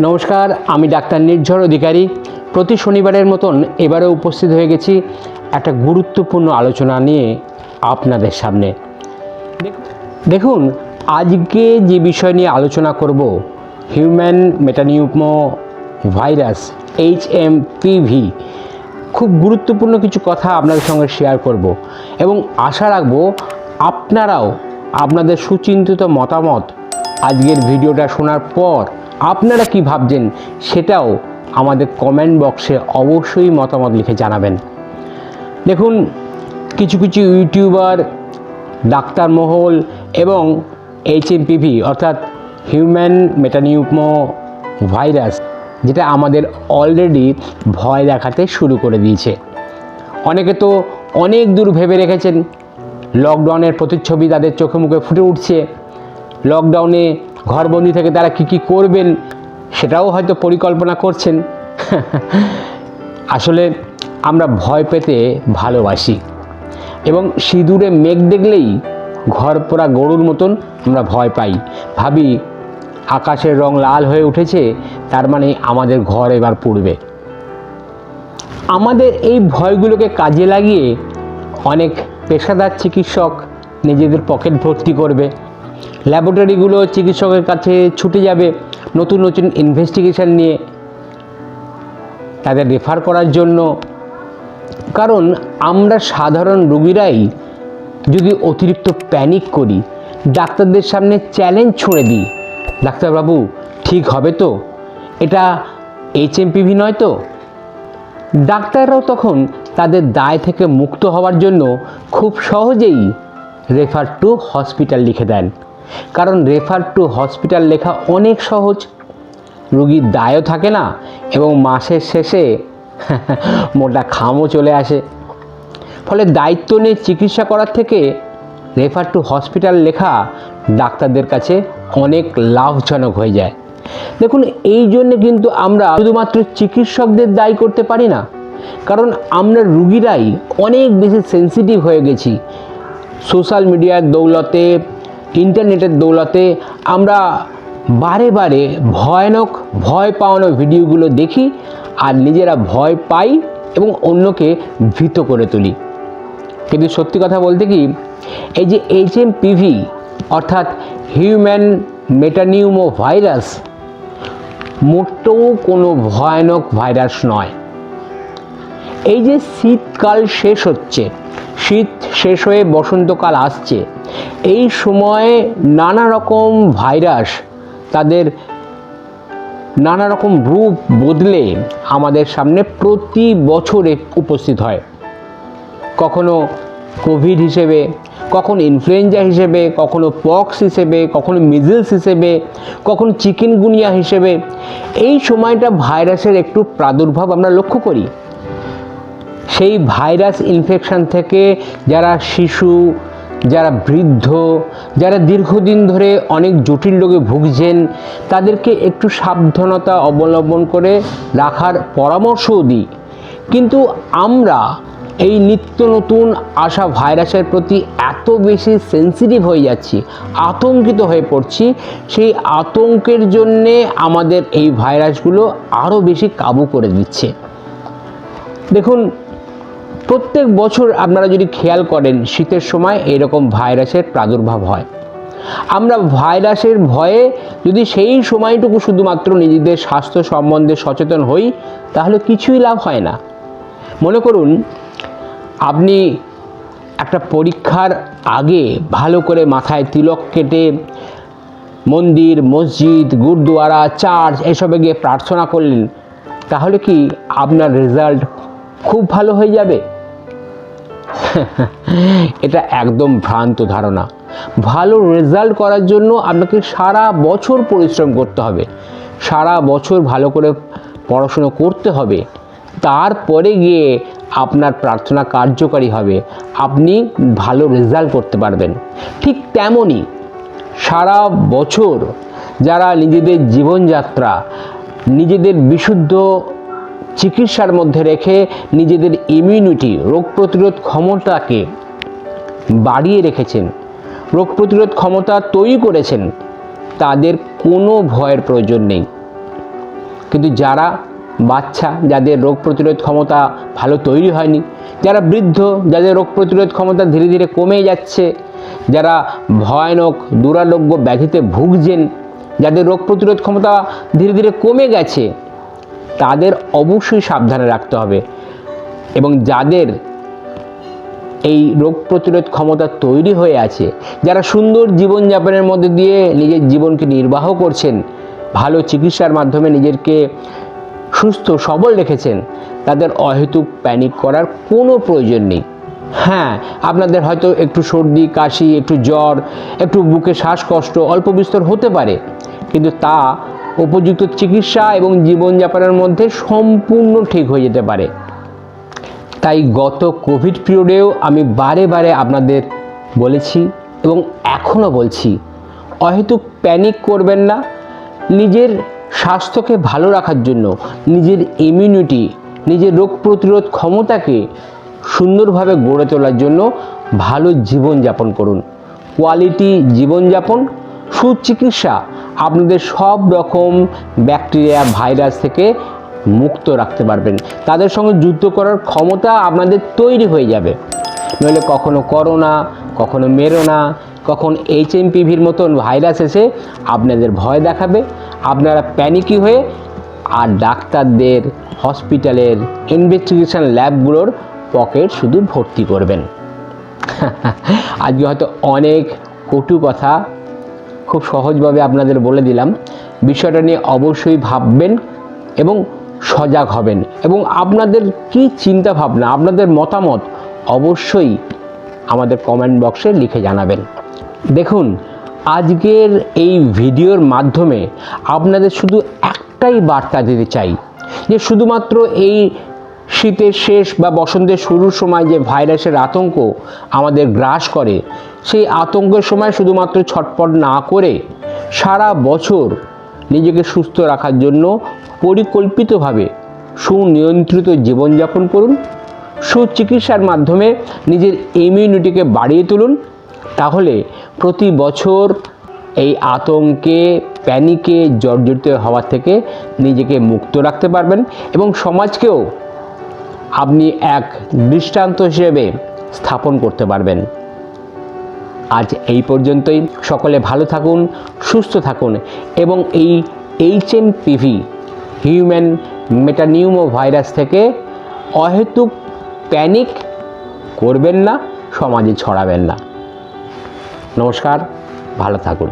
নমস্কার, আমি ডাক্তার নির্ঝর অধিকারী। প্রতি শনিবারের মতন এবারে উপস্থিত হয়ে গেছি একটা গুরুত্বপূর্ণ আলোচনা নিয়ে আপনাদের সামনে। দেখুন, আজকে যে বিষয় নিয়ে আলোচনা করব, human metapneumo virus, H M PV খুব গুরুত্বপূর্ণ কিছু কথা আপনাদের সঙ্গে শেয়ার করব এবং আশা রাখব আপনারাও আপনাদের সুচিন্তিত মতামত আজকের ভিডিওটা শোনার পর আপনারা কি ভাবছেন সেটাও আমাদের কমেন্ট বক্সে অবশ্যই মতামত লিখে জানাবেন। দেখুন, কিছু কিছু ইউটিউবার ডাক্তার মহল এবং এইচএমপিভি অর্থাৎ হিউম্যান মেটানিউমো ভাইরাস যেটা আমাদের অলরেডি ভয় দেখাতে শুরু করে দিয়েছে। অনেকে তো অনেক দূর ভেবে রেখেছেন লকডাউনের প্রতিচ্ছবি তাদের চোখে মুখে ফুটে উঠছে। লকডাউনে ঘরবন্দি থেকে তারা কি কি করবেন সেটাও হয়তো পরিকল্পনা করছেন। আসলে আমরা ভয় পেতে ভালোবাসি এবং সিঁদুরে মেঘ দেখলেই ঘর পোড়া গরুর মতন আমরা ভয় পাই। ভাবি, আকাশের রং লাল হয়ে উঠেছে, তার মানে আমাদের ঘর এবার পড়বে। আমাদের এই ভয়গুলোকে কাজে লাগিয়ে অনেক পেশাদার চিকিৎসক নিজেদের পকেট ভর্তি করবে। ল্যাবরেটরিগুলো চিকিৎসকের কাছে ছুটে যাবে নতুন নতুন ইনভেস্টিগেশন নিয়ে। তাদের রেফার করার জন্য। কারণ আমরা সাধারণ রুগীরাই যদি অতিরিক্ত প্যানিক করি, ডাক্তারদের সামনে চ্যালেঞ্জ ছুঁড়ে দিই, ডাক্তারবাবু, ঠিক হবে তো? এটা এইচ এইচএমপিভি নয় তো? ডাক্তাররাও তখন তাদের দায় থেকে মুক্ত হওয়ার জন্য খুব সহজেই রেফার টু হসপিটাল লিখে দেন। কারণ রেফার টু হসপিটাল লেখা অনেক সহজ। রুগীর দায়ও থাকে না এবং মাসের শেষে মোটা খামও চলে আসে। ফলে দায়িত্ব নিয়ে চিকিৎসা করার থেকে রেফার টু হসপিটাল লেখা ডাক্তারদের কাছে অনেক লাভজনক হয়ে যায়। দেখুন, এই জন্যে কিন্তু আমরা শুধুমাত্র চিকিৎসকদের দায়ী করতে পারি না, কারণ আমরা রুগীরাই অনেক বেশি সেন্সিটিভ হয়ে গেছি। সোশ্যাল মিডিয়ার দৌলতে ইন্টারনেটের দৌলতে আমরা বারে বারে ভয়ানক, ভয় পাওয়ানো ভিডিওগুলো দেখি আর নিজেরা ভয় পাই এবং অন্যকে ভীত করে তুলি। কিন্তু সত্যি কথা বলতে কি, এই যে এইচ এম পিভি অর্থাৎ হিউম্যান মেটানিউমো ভাইরাস মোটেও কোনো ভয়ানক ভাইরাস নয়। এই যে শীতকাল শেষ হচ্ছে, শীত শেষ হয়ে বসন্তকাল আসছে এই সময়ে নানা রকম ভাইরাস তাদের নানা রকম রূপ বদলে আমাদের সামনে প্রতি বছরে উপস্থিত হয়। কখনো কোভিড হিসেবে, কখনো ইনফ্লুয়েঞ্জা হিসেবে, কখনো পক্স হিসেবে, কখনো মিজলস হিসেবে, কখনো চিকেনগুনিয়া হিসেবে। এই সময়টা ভাইরাসের একটু প্রাদুর্ভাব আমরা লক্ষ্য করি। সেই ভাইরাস ইনফেকশন থেকে যারা শিশু যারা বৃদ্ধ, যারা দীর্ঘদিন ধরে অনেক জটিল রোগে ভুগছেন, তাদেরকে একটু সাবধানতা অবলম্বন করে রাখার পরামর্শও দিই। কিন্তু আমরা এই নিত্য নতুন আসা ভাইরাসের প্রতি এত বেশি সেন্সিটিভ হয়ে যাচ্ছি, আতঙ্কিত হয়ে পড়ছি, সেই আতঙ্কের জন্যে আমাদের এই ভাইরাসগুলো আরও বেশি কাবু করে দিচ্ছে। দেখুন প্রত্যেক বছর আপনারা যদি খেয়াল করেন, শীতের সময় এরকম ভাইরাসের প্রাদুর্ভাব হয়। আমরা ভাইরাসের ভয়ে যদি সেই সময়টুকু শুধুমাত্র নিজেদের স্বাস্থ্য সম্বন্ধে সচেতন হই, তাহলে কিছুই লাভ হয় না। মনে করুন, আপনি একটা পরীক্ষার আগে ভালো করে মাথায় তিলক কেটে মন্দির, মসজিদ, গুরুদুয়ারা, চার্চ এসবে গিয়ে প্রার্থনা করলেন, তাহলে কি আপনার রেজাল্ট খুব ভালো হয়ে যাবে? এটা একদম ভ্রান্ত ধারণা। ভালো রেজাল্ট করার জন্য আপনাকে সারা বছর পরিশ্রম করতে হবে। সারা বছর ভালো করে পড়াশুনো করতে হবে। তারপরে গিয়ে আপনার প্রার্থনা কার্যকারী হবে। আপনি ভালো রেজাল্ট করতে পারবেন। ঠিক তেমনই সারা বছর যারা নিজেদের জীবনযাত্রা, নিজেদের বিশুদ্ধ চিকিৎসার মধ্যে রেখে নিজেদের ইমিউনিটি রোগ প্রতিরোধ ক্ষমতাকে বাড়িয়ে রেখেছেন। রোগ প্রতিরোধ ক্ষমতা তৈরি করেছেন, তাদের কোনো ভয়ের প্রয়োজন নেই। কিন্তু যারা বাচ্চা, যাদের রোগ প্রতিরোধ ক্ষমতা ভালো তৈরি হয়নি, যারা বৃদ্ধ, যাদের রোগ প্রতিরোধ ক্ষমতা ধীরে ধীরে কমে যাচ্ছে, যারা ভয়ানক, দুরারোগ্য ব্যাধিতে ভুগছেন, যাদের রোগ প্রতিরোধ ক্ষমতা ধীরে ধীরে কমে গেছে তাদের অবশ্যই সাবধানে রাখতে হবে এবং যাদের এই রোগ প্রতিরোধ ক্ষমতা তৈরি হয়ে আছে, যারা সুন্দর জীবনযাপনের মধ্যে দিয়ে নিজের জীবনকে নির্বাহ করছেন, ভালো চিকিৎসার মাধ্যমে নিজেরকে সুস্থ, সবল রেখেছেন, তাদের অহেতুক প্যানিক করার কোনো প্রয়োজন নেই। হ্যাঁ আপনাদের হয়তো একটু সর্দি, কাশি, একটু জ্বর, একটু বুকে শ্বাসকষ্ট, অল্প বিস্তর হতে পারে, কিন্তু তা উপযুক্ত চিকিৎসা এবং জীবনযাপনের মধ্যে সম্পূর্ণ ঠিক হয়ে যেতে পারে। তাই গত কোভিড পিরিয়ডেও আমি বারে বারে আপনাদের বলেছি এবং এখনও বলছি, অহেতুক প্যানিক করবেন না। নিজের স্বাস্থ্যকে ভালো রাখার জন্য, নিজের ইমিউনিটি নিজের রোগ প্রতিরোধ ক্ষমতাকে সুন্দরভাবে গড়ে তোলার জন্য ভালো জীবনযাপন করুন। কোয়ালিটি জীবনযাপন, সুচিকিৎসা আপনাদের সব রকম ব্যাকটেরিয়া, ভাইরাস থেকে মুক্ত রাখতে পারবেন। তাদের সঙ্গে যুদ্ধ করার ক্ষমতা আপনাদের তৈরি হয়ে যাবে। নইলে কখনো করোনা, কখনো মেরোনা, কখন এইচএমপিভির মতন ভাইরাস এসে আপনাদের ভয় দেখাবে। আপনারা প্যানিকি হয়ে আর ডাক্তারদের, হসপিটালের ইনভেস্টিগেশন ল্যাবগুলোর পকেট শুধু ভর্তি করবেন। আজকে হয়তো অনেক কটু কথা খুব সহজভাবে আপনাদের বলে দিলাম। বিষয়টা নিয়ে অবশ্যই ভাববেন এবং সজাগ হবেন এবং আপনাদের কি চিন্তা ভাবনা আপনাদের মতামত অবশ্যই আমাদের কমেন্ট বক্সে লিখে জানাবেন। দেখুন, আজকের এই ভিডিওর মাধ্যমে আপনাদের শুধু একটাই বার্তা দিতে চাই যে শুধুমাত্র এই শীতের শেষ বা বসন্তের শুরুর সময় যে ভাইরাসের আতঙ্ক আমাদের গ্রাস করে, সেই আতঙ্কের সময় শুধুমাত্র ছটপট না করে সারা বছর নিজেকে সুস্থ রাখার জন্য পরিকল্পিতভাবে সুনিয়ন্ত্রিত জীবনযাপন করুন, সুচিকিৎসার মাধ্যমে নিজের ইমিউনিটিকে বাড়িয়ে তুলুন। তাহলে প্রতি বছর এই আতঙ্কে প্যানিকে জর্জরিত হওয়া থেকে নিজেকে মুক্ত রাখতে পারবেন এবং সমাজকেও আপনি এক দৃষ্টান্ত হিসেবে স্থাপন করতে পারবেন। আজ এই পর্যন্তই। সকলে ভালো থাকুন, সুস্থ থাকুন এবং এই H M PV human metapneumo virus থেকে অহেতুক প্যানিক করবেন না, সমাজে ছড়াবেন না। নমস্কার, ভালো থাকুন।